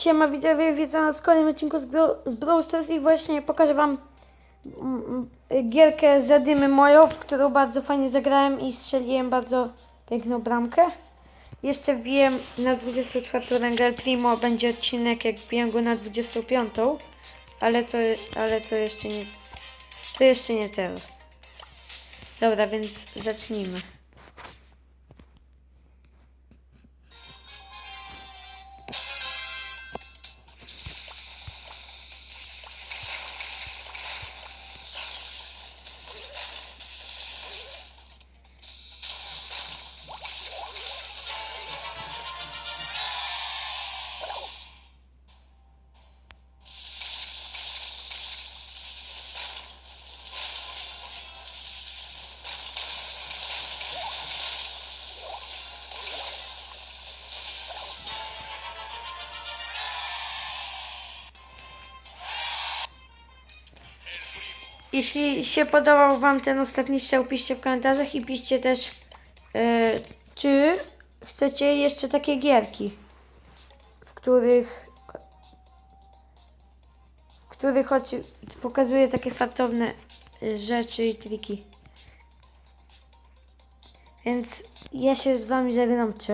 Siema widzowie, witam nas w kolejnym odcinku z, Bro z Brawl Stars i właśnie pokażę wam mm, mm, gierkę Zadymy moją, w którą bardzo fajnie zagrałem i strzeliłem bardzo piękną bramkę. Jeszcze wbiłem na 24 rangę Primo, będzie odcinek jak wbiłem go na 25, ale to, ale to jeszcze nie, to jeszcze nie teraz. Dobra, więc zacznijmy. Jeśli się podobał Wam ten ostatni strzał, piszcie w komentarzach i piszcie też, e, czy chcecie jeszcze takie gierki, w których, w których choć pokazuję takie fartowne e, rzeczy i triki. Więc ja się z Wami żegnam. Cześć.